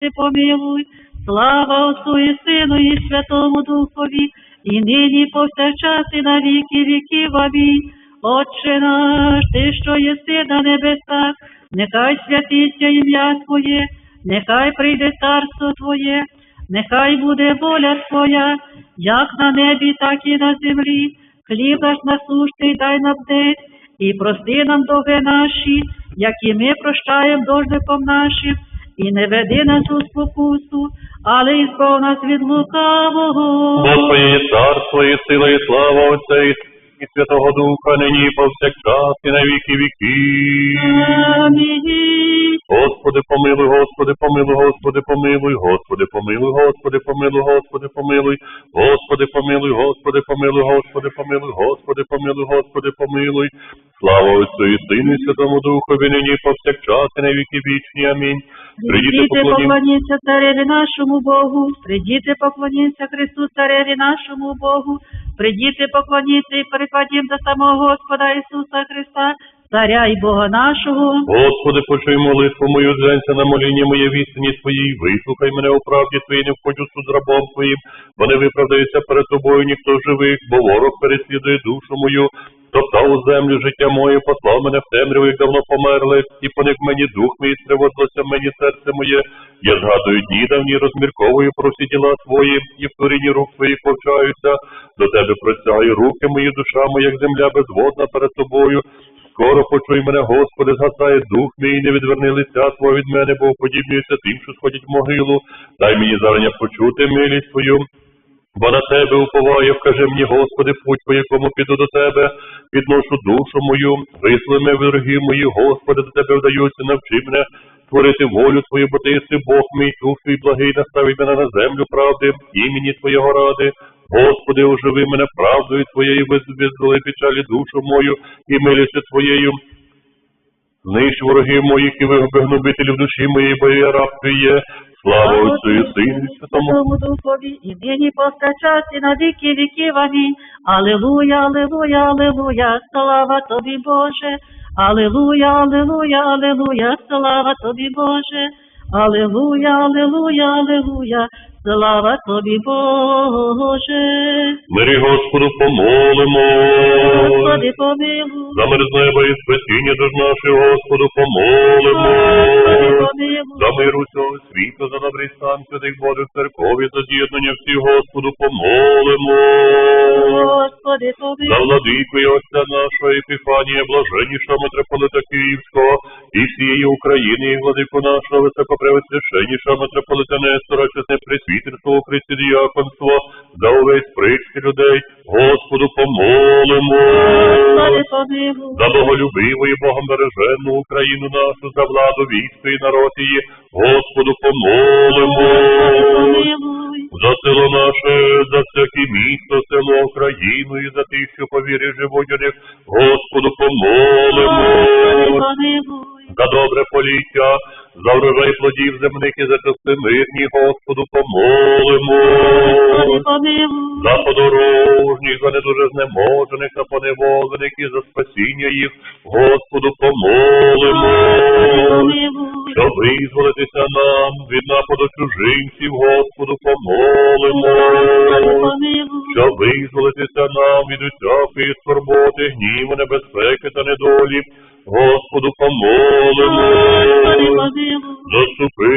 Помилуй, слава Отцу і Сину і Святому Духові, і нині повсякчас і на віки віків. Амінь. Отче наш, ти, що єси на небесах, нехай святиться ім'я Твоє, нехай прийде царство Твоє, нехай буде воля Твоя, як на небі, так і на землі. Хліб наш насущний дай нам день, і прости нам довги наші, як і ми прощаємо должником нашим, і не веди нас у спокусу, але й збав нас від лукавого. Бо Твоє царство, і сила, і слава Отця, і Святого Духа, нині повсякчас, і на віки віки. Амінь. Господи, помилуй, Господи, помилуй, Господи, помилуй, Господи, помилуй, Господи, помилуй, Господи, помилуй, Господи, помилуй, Господи, помилуй, Господи, помилуй, Господи, помилуй, Господи, помилуй. Слава Отцю і Сину, і Святому Духові, нині повсякчас, і на віки вічні. Амінь. Придіти поклоніться цареві нашому Богу, придіти поклоніться Христу цареві нашому Богу, придіти поклоніться і припадім до самого Господа Ісуса Христа, царя і Бога нашого. Господи, почуй молитву мою, зглянься на моління моє в істині Твоїй, вислухай мене у правді Твоїй, не входь у суд рабом Твоїм, бо не виправдається перед Тобою ніхто з живих, бо ворог переслідує душу мою, топтав у землю життя моє, послав мене в темряву, як давно померли, і поник мені дух мій, стривожилося мені серце моє. Я згадую дні давні, розмірковую про всі діла Твої, і в творінні рук Твоїх повчаюся. До Тебе простягаю руки мої, душа моя, як земля безводна перед Тобою. Скоро почуй мене, Господи, згасає дух мій, не відверни лиця Твого від мене, бо уподібнюється тим, що сходять в могилу. Дай мені зарання почути милість Твою. Бо на тебе уповаю, вкажи мені, Господи, путь, по якому піду до тебе, підношу душу мою, вислови мене, вороги мої, Господи, до тебе вдаюся, навчи мене творити волю Твою, бо ти єси Бог мій, дух твій благий, наставить мене на землю правди, імені Твоєго ради. Господи, оживи мене правдою Твоєю, визволи печалі душу мою і милістю Твоєю. Знищ ворогів моїх і вигоби гнобителів душі моєї, бо я раб є. Слава Отцю і Сину і Святому Духові, і нині повсякчас і на віки віків. Амінь. Алілуя, алілуя, алілуя, слава тобі, Боже. Алілуя, алілуя, алілуя, слава тобі, Боже. Алілуя, алілуя, алілуя, слава тобі, Боже. Мирі Господу помолимо. Господи, помилуй. За мир з неба і спасіння душ наших, Господу помолимо. Господи, помилуй. За мир усього світу, за добрий стан святих Божих церков і за з'єднання всіх, Господу помолимо. Господи, За владику і отця нашого Епіфанія, блаженнішого митрополита Київського і всієї України, і владику нашого високопревосвященнішого митрополита Нестора, чесне присвітерство Христі діяконство, за увесь причти людей, Господу помолимо. За боголюбиву і Богом бережену Україну нашу, за владу військо і народ її, Господу помолимо. За село наше, за всяке місто, село, Україну і за тих, що по вірі живуть у них, Господу помолимо. За добре поліття, за врожай плодів земних і за часи мирні, Господу помолимо. За подорожніх, за недуже знеможених та поневолених і за спасіння їх, Господу помолимо. Щоб визволитися нам від нападу чужинців, Господу помолимо. Щоб визволитися нам від усякої скорботи, гніву, небезпеки та недолі, Господу помолимо. Заступи,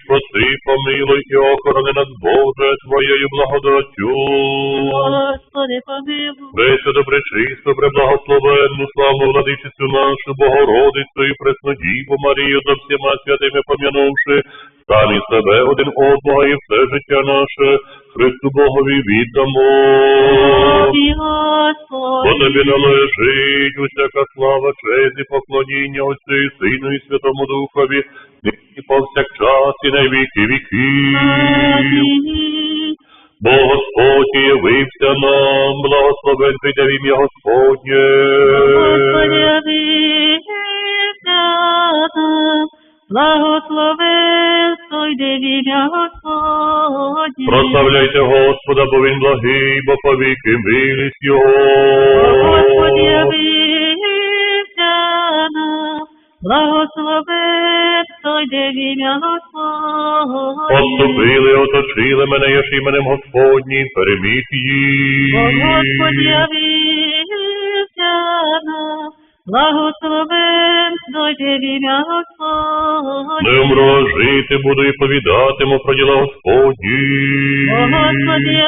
спаси, помилуй і охорони нас, Боже, Твоєю благодаттю. Господи, помилуй. Весь добре чисто, преблагословенну, славну владичицю нашу, Богородицю і Преснодіву Марію за всіма святими пом'янувши, самі себе один одного і все життя наше Христу Богові віддамо. Бо тобі належить усяка слава, честь і поклоніння Отцю і Сину і Святому Духові, нині повсякчас і на віки. Бо Господь явився нам, благословен прийде в ім'я Господнє. Господи, явився нам. Благословен Прославляйте Господа, бо він благий, бо повіки милість Його. Господь явився нам, благословив той в ім'я Господь. Поступили, оточили мене, яш іменем Господнім, переміг їх. Господь явився благословен дойде в ім'я Господнє. Не умру, жити буду і повідатиму про діла Господні. О Господи,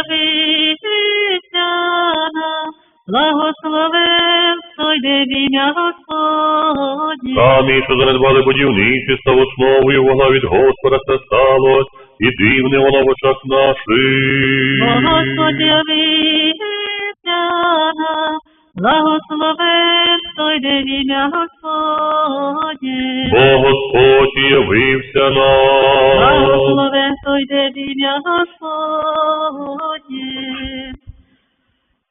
нам, благословен сойде в ім'я Господнє. Самі, що занедбали будівниці, став основою вона від Господа це сталось, і дивне воно в очах наших. О Господи, нам, благословен сойде в ім'я Господнє. Бо Господь явився нам. Благословен сойде в ім'я Господнє.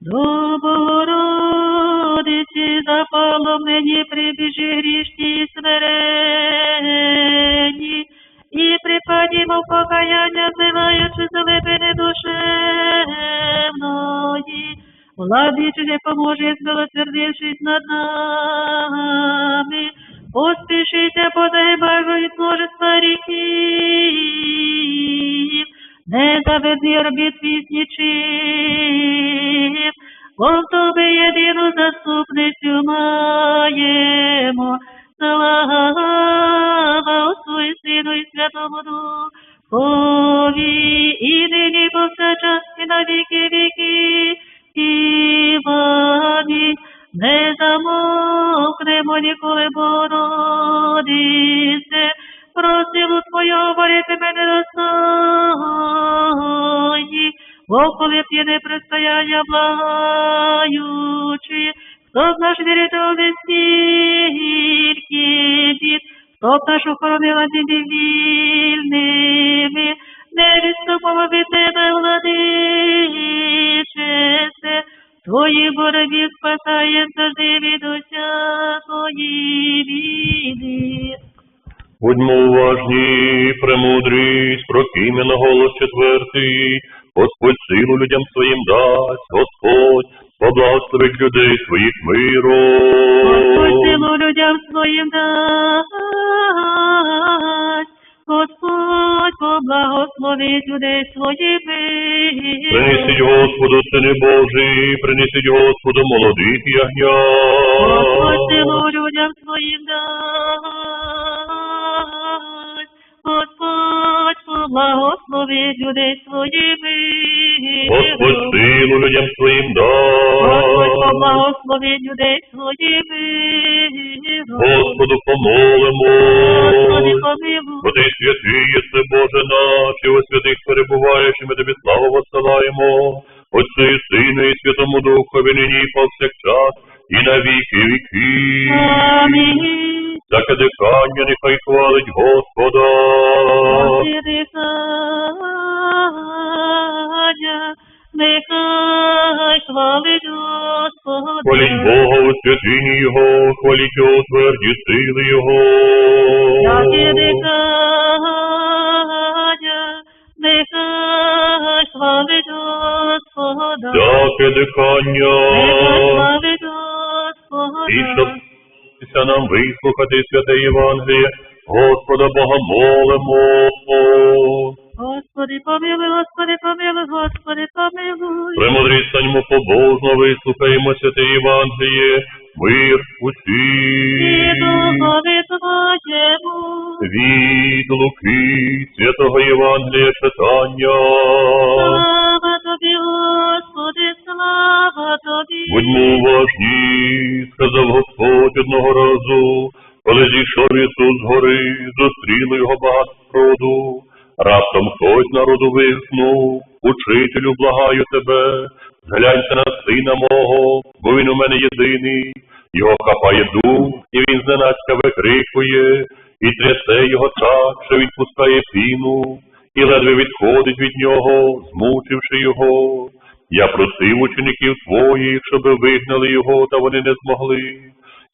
До Богородиці запало мені прибіжи грішні і смиренні, і припадімо в покаяння, зливаючи залипини душевної. Владиче, не поможе, змилосердившись над нами, поспішися подай бажають множества ріків, не заведи орбіт нічим, бо в тобі єдину заступницю маємо. Слава Отцу і Сину і Святому Духові, і нині повсякчас і на віки віки. Івані, не замовкнемо ніколи Богородице, просилу Твою говорити мене достойні, бо коли б є непристояння благаючи, хто б наш віритель стільки бід, хто б наш охоронила діді вільними, не відступимо від тебе, владичице, Твої боротьбі спасаєм завжди від усякої біди. Будьмо уважні, премудрість, прокиме на голос четвертий, Господь силу людям своїм дасть, Господь поблагословить людей своїх Господь силу людям своїм дасть, Господь поблагословить людей своїх Принесіть Господу, сини Божий, принесіть Господу молодих Господь силу ягнят. людям своїм дасть, Господь людей своїх Господь силу людям своїм Господь дасть. людей своїх Господу помолимо. Господи, помилуй. Бо ти святий єси, Боже наш, і у святих перебуваєш, і ми тобі славу воссилаємо. Отцю і Сину, і Святому Духові, нині і повсякчас, і на віки віки. Амінь. Таке дихання нехай хвалить Господа. Господи, дихання, нехай хвалить Господа. Хваліть Бога у святині Його, хваліть Його у тверді сили Його. Яке дихання, нехай хвалить Господа. Таке дихання. Нехай І щоб нам вислухати святе Євангеліє, Господа Бога молимо. Господи, помилуй, Господи, помилуй, Господи, помилуй. Премудрість станьмо побожно, вислухаємо святе Євангеліє, мир усім. духові Твоєму. Від Луки, святого Євангелія читання. Слава слава тобі. Будьмо уважні, сказав Господь одного разу, коли зійшов Ісус з гори, зустріли його багато роду. Раптом хтось народу вигукнув, Учителю, благаю тебе, зглянься на сина мого, бо він у мене єдиний, його хапає дух, і він зненацька викрикує, і трясе його так, що він пускає піну, і ледве відходить від нього, змучивши його. Я просив учеників твоїх, щоб вигнали його, та вони не змогли.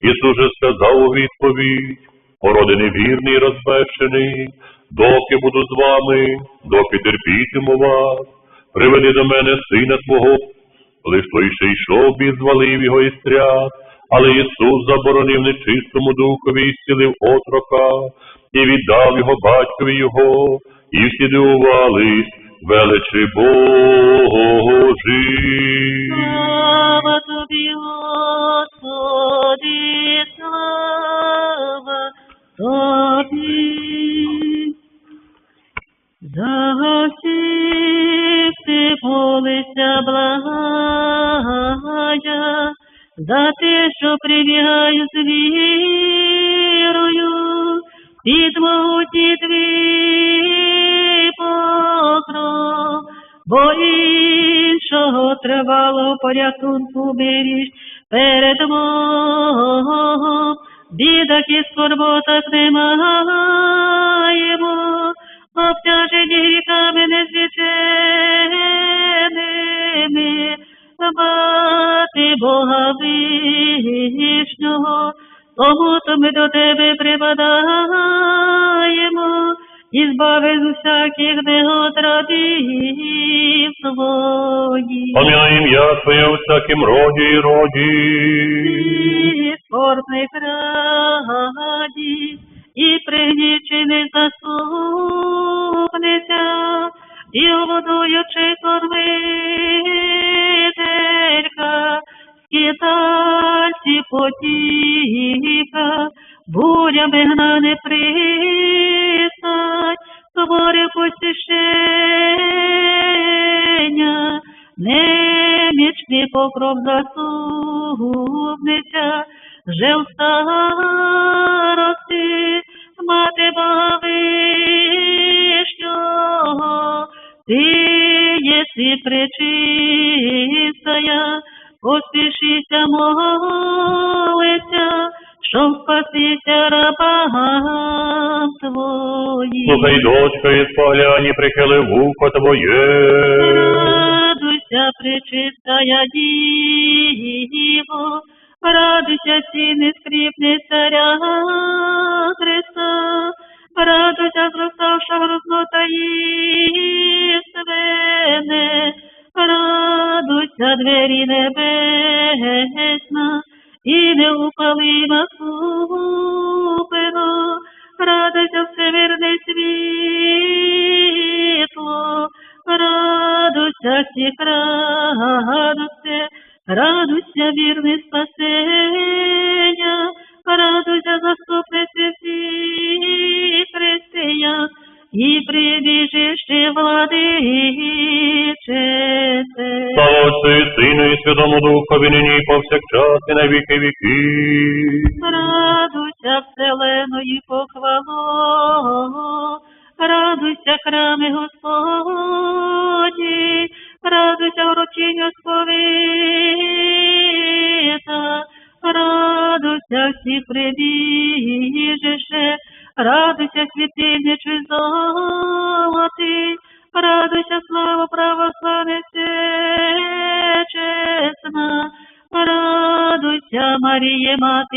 Ісус же сказав у відповідь, породи невірний і розбещений, доки буду з вами, доки терпітиму вас, приведи до мене сина твого. Лиш той ще йшов, і звалив його із тряс, але Ісус заборонив нечистому духові і зцілив отрока, і віддав його батькові його, і всі дивувались величі Божій. Слава тобі, Господи, слава тобі. За всіх ти молишся, благая, за те, що прибігаю з вірою, під могутній твій іншого порятунку беріж перед Богом, бідах і скорботах не маємо, обтяжені гріхами незвіченими, мати Бога вишнього, тому то ми до тебе припадаємо, і збави з усяких негод рабів твоїх. Пом'яй ім'я Твоє у всякім роді і роді. І скорбний раді, і пригнічений заступниця, і водуючи кормителька, скитальці потіка, бурями гнане пристань, твори посішення, немічний покров заступниця, вже в дочка, і спогляні, прихили вухо Твоє. Радуйся, пречистая Діво, радуйся, сіни скріпний царя Христа, радуйся, зроставша на віки віки. Радуйся, вселеною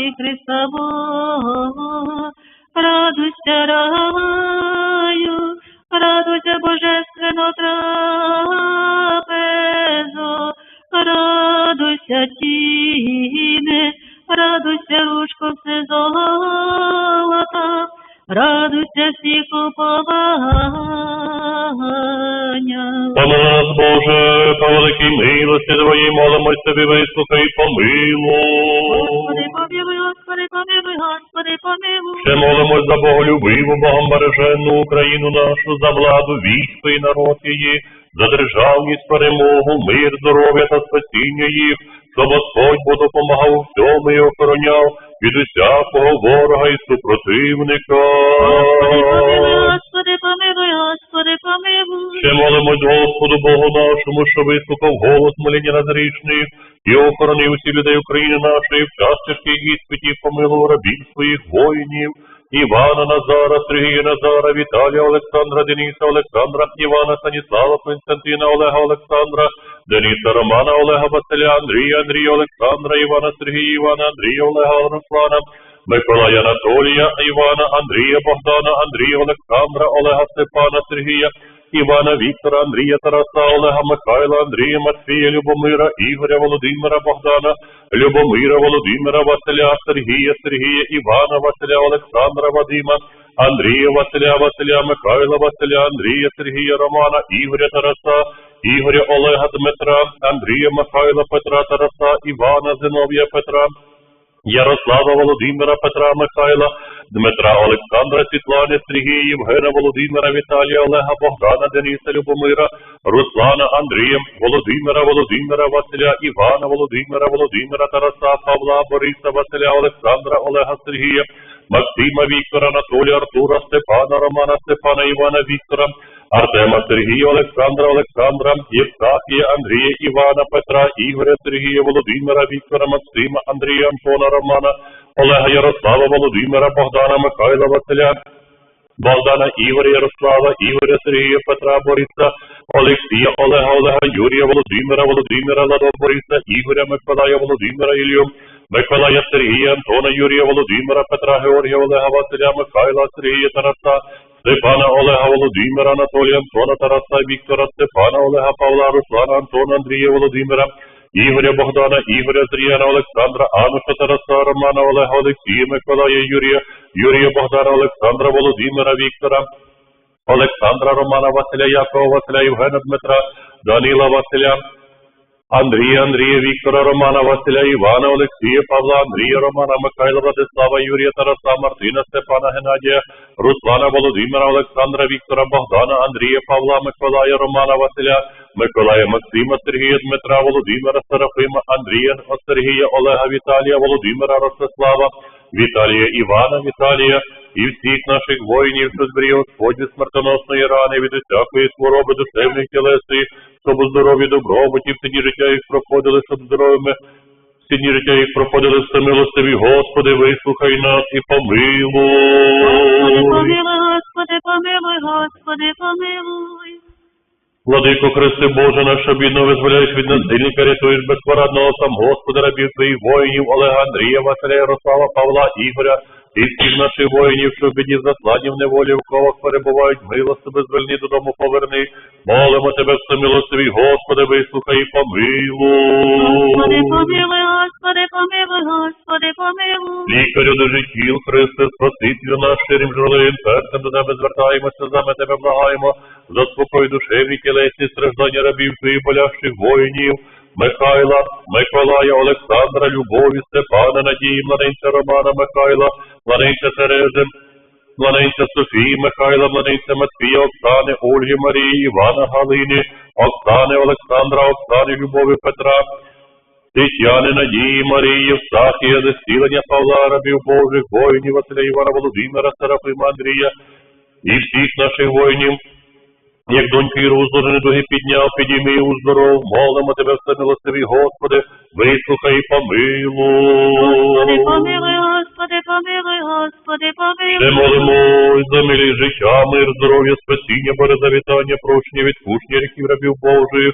Маріє, Мати радуйся, раю, радуйся, Божественно трапезо, радуйся, тіне, радуйся, ручко все золота, радуйся, всіх уповання. Помилуй нас, Боже, по великій милості Твоїй, молимось Тобі, вислухай і помилуй. Господи, помилуй, Господи, помилуй, Господи, помилуй. Ще молимось за Боголюбиву, Богом береженну Україну нашу, за владу, військо і народ її, за державність, перемогу, мир, здоров'я та спасіння їх, щоб Господь Бог допомагав у всьому і охороняв від усякого ворога і супротивника. Господи, помилуй, Господи, помилуй, Господи, помилуй. Ще молимось Господу Богу нашому, що вислухав голос моління назрічних і охоронив усі людей України нашої в час тяжких іспитів, помилував рабів своїх воїнів, Івана Назара, Сергія Назара, Віталія Олександра, Дениса Олександра, Івана Станіслава, Константина, Олега Олександра, Дениса Романа, Олега Василя, Андрія, Андрія Олександра, Івана Сергія, Івана, Андрія, Олега Руслана, Миколая Анатолія, Івана, Андрія, Богдана, Андрія, Олександра, Олега Степана, Сергія, Івана Віктора, Андрія Тараса, Олега Михайла, Андрія Матвія, Любомира, Ігоря Володимира, Богдана, Любомира, Володимира, Василя, Сергія, Сергія, Івана, Василя, Олександра, Вадима, Андрія, Василя, Василя, Михайла, Василя, Андрія, Сергія, Романа, Ігоря Тараса, Ігоря Олега Дмитра, Андрія Михайла, Петра Тараса, Івана Зиновія Петра, Ярослава Володимира Петра Михайла, Дмитра Олександра Світлани, Сергія Євгена Володимира Віталія Олега Богдана Дениса Любомира, Руслана Андрія, Володимира Володимира Василя, Івана Володимира Володимира Тараса, Павла Бориса Василя Олександра Олега Сергія, Максима Віктора, Анатолія Артура, Степана Романа, Степана Івана Віктора, Артема Сергія, Олександра Олександра, Євстахія, Андрія Івана, Петра, Ігоря Сергія, Володимира, Віктора, Максима, Андрія, Антона, Романа, Олега Ярослава, Володимира, Богдана, Михайла, Василя, Богдана, Ігоря, Ярослава, Ігоря, Сергія, Петра, Бориса, Олексія, Олега, Олега, Юрія, Володимира, Володимира, Ладо, Бориса, Ігоря, Миколая, Володимира, Ілью, Миколая, Сергія, Антона, Юрія, Володимира, Петра, Георгія, Олега, Василя, Михайла, Сергія, Тараса, Степана, Олега, Володимира, Анатолія, Антона, Тараса, Віктора, Степана, Олега, Павла, Руслана, Антона, Андрія, Володимира, Ігоря, Богдана, Ігоря, Зріяна, Олександра, Ануша, Тараса, Романа, Олега, Олексія, Миколая, Юрія, Юрія, Богдана, Олександра, Володимира, Віктора, Олександра, Романа, Василя, Якова, Василя, Євгена, Дмитра, Данила, Василя, Андрія, Андрія, Віктора, Романа, Василя, Івана, Олексія, Павла, Андрія, Романа, Михайла, Владислава, Юрія, Тараса, Мартина, Степана, Геннадія, Руслана, Володимира, Олександра, Віктора, Богдана, Андрія, Павла, Миколая, Романа, Василя, Миколая, Максима, Сергія, Дмитра, Володимира, Серафима, Андрія, Сергія, Олега, Віталія, Володимира, Ростислава, Віталія, Івана, Віталія і всіх наших воїнів, що зберіг Господь від смертоносної рани, від усякої хвороби душевних тілесних, щоб у здоров'ї добробуті, в ціні життя їх проходили, щоб здоровими в ціні життя їх проходили все милостиві. Господи, вислухай нас і Господи, помилуй. помилуй, Господи, помилуй, Господи, помилуй. Владико Христи Боже, наш обідно визволяєш від насильника, рятуєш безпорадного сам Господи, рабів твоїх воїнів, Олега Андрія, Василя, Ярослава, Павла, Ігоря, всіх наших воїнів, що в біді заслані в неволі в ковах перебувають, милостиби звільни додому поверни. Молимо тебе, всемилостивий, Господи, вислухай і Господи, помилуй. помилуй, Господи, помилуй, Господи, помилуй. Лікарю до життів, Христе, спасителю наш ширим журлим, серцем до тебе звертаємося, зами тебе благаємо, заспокой душевні тілесні страждання рабів твоїх болящих воїнів, Михайла, Миколая, Олександра, Любові, Степана, Надії, младенця Романа, Михайла, младенця Терези, младенця Софії, Михайла, младенця Матвія, Оксани, Ольги, Марії, Івана, Галини, Оксани, Олександра, Оксани, Любові, Петра, Тетяни, Надії, Марії, Євстахія, Зесілення Павла, рабів Божих, воїнів, Василя Івана Володимира, Серафима Андрія і всіх наших воїнів, як доньки Ірузлори недуги підняв, підійми і уздоров, молимо тебе, все милостивий Господи, вислухай і Господи, помилуй. помилуй, Господи, помилуй, Господи, Ще помилуй. молимось за милі життя, мир, здоров'я, спасіння, березавітання, прощення, відпущення гріхів рабів Божих,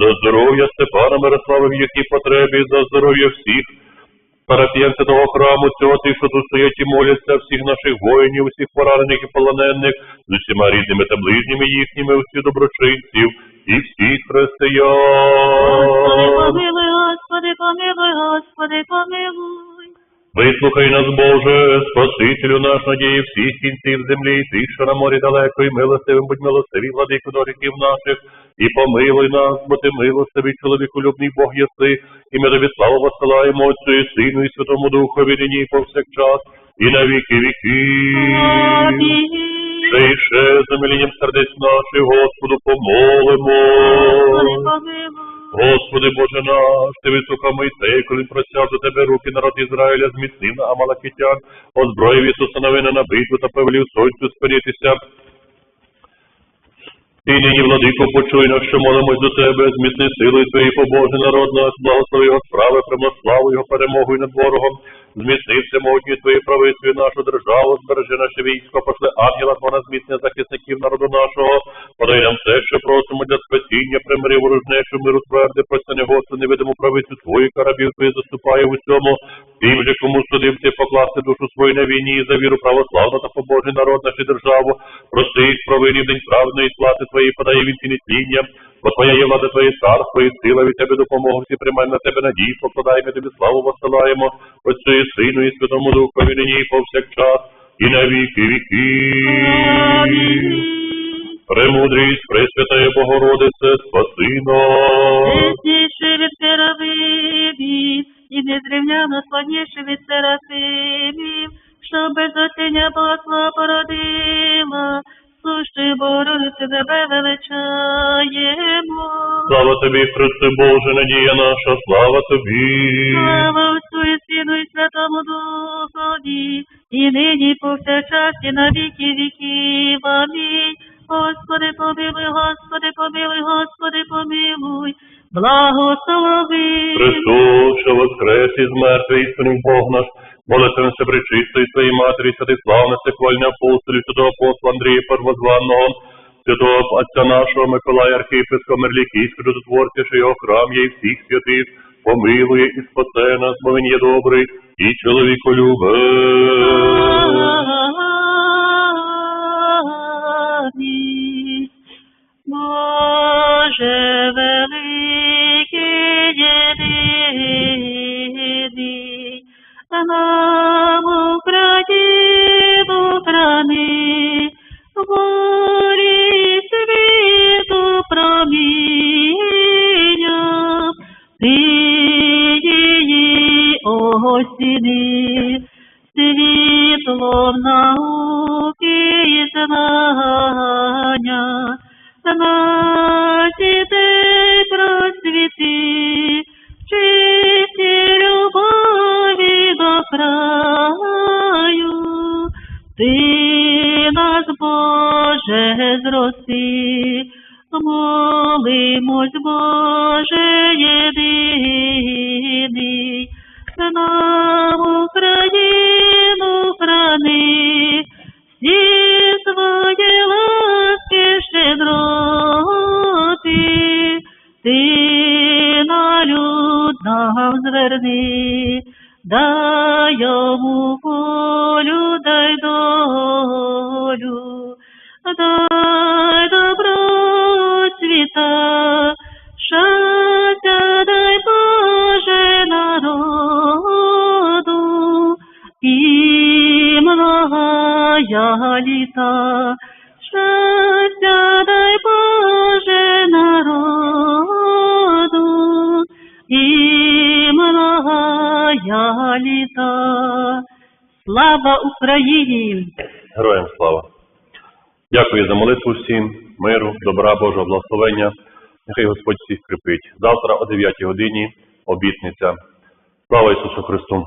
за здоров'я Степана Мирослава в їхній потребі, за здоров'я всіх парафіян святого храму, цього тих, що тут стоять і моляться, всіх наших воїнів, всіх поранених і полонених, з усіма рідними та ближніми їхніми, усіх доброчинців і всіх Господи, помилуй, Господи, помилуй, Господи, помилуй. Вислухай нас, Боже, Спасителю наш, надії всіх кінців землі, і тих, що на морі далеко, і милостивим, будь милостиві, владику до гріхів наших, і помилуй нас, бо ти милостивий, чоловіку любний Бог єси, і ми тобі славу посилаємо Отцю і Сину, і Святому Духові, нині повсякчас, і на віки і ще замилінням сердець наших, Господу, помолимо. Господи Боже наш, ти висока Мойсей, коли він до тебе руки народ Ізраїля, зміцнив на Амалакитян, озброїв Ісуса Новина на битву та повелів сонцю спинитися. І нині, владико, почуй нас, що молимось до тебе, зміцни силою твої побожий народ нас, благослови його справи, примославу його перемогою над ворогом, Зміцни всемогутні твої правицю нашу державу, збережи наше військо, пошли ангела твого зміцнення захисників народу нашого, подай нам все, що просимо для спасіння, примири ворожнечу, миру тверди, простяни Господи, невидиму правицю твою, карабів твої заступає в усьому, тим же, кому судив ти покласти душу свою на війні і за віру православну та побожний народ нашу державу, прости їх провини в день праведної сплати твоєї подає від тління, бо твоя є влада, твоє царство і сила від тебе допомогу, всі приймай на тебе надію, покладаємо тобі славу восилаємо, Отцю і Сину і Святому Духові нині і повсякчас, і на віки віки. Премудрість, Пресвятая Богородице, спаси нас. Чистіший від і незрівняно славніший від серафимів, тобі, Христе Боже, надія наша, слава тобі. Слава Отцю і Сину і Святому Духові, і нині повсякчас і на віки віків. Амінь. Господи, помилуй, Господи, помилуй, Господи, помилуй, благослови. Христос, що воскрес із мертвих істинний Бог наш, молитвимся причистої своїй матері, святих славних секвальних апостолів, святого апостола Андрія Первозванного, святого отця нашого Миколая Архієпископа Мерлікійського, чудотворця, що його храм є і всіх святих, помилує і спасе нас, бо він є добрий і чоловіко Амінь. Боже великий єдиний, нам Україну храни, волі її осіни, світлом науки і знання, на дітей просвіти, літа, щастя дай Боже народу, і многая літа. Слава Україні! Героям. Дякую за молитву всім, миру, добра, Божого благословення. Нехай Господь всіх кріпить. Завтра о 9 годині обітниця. Слава Ісусу Христу!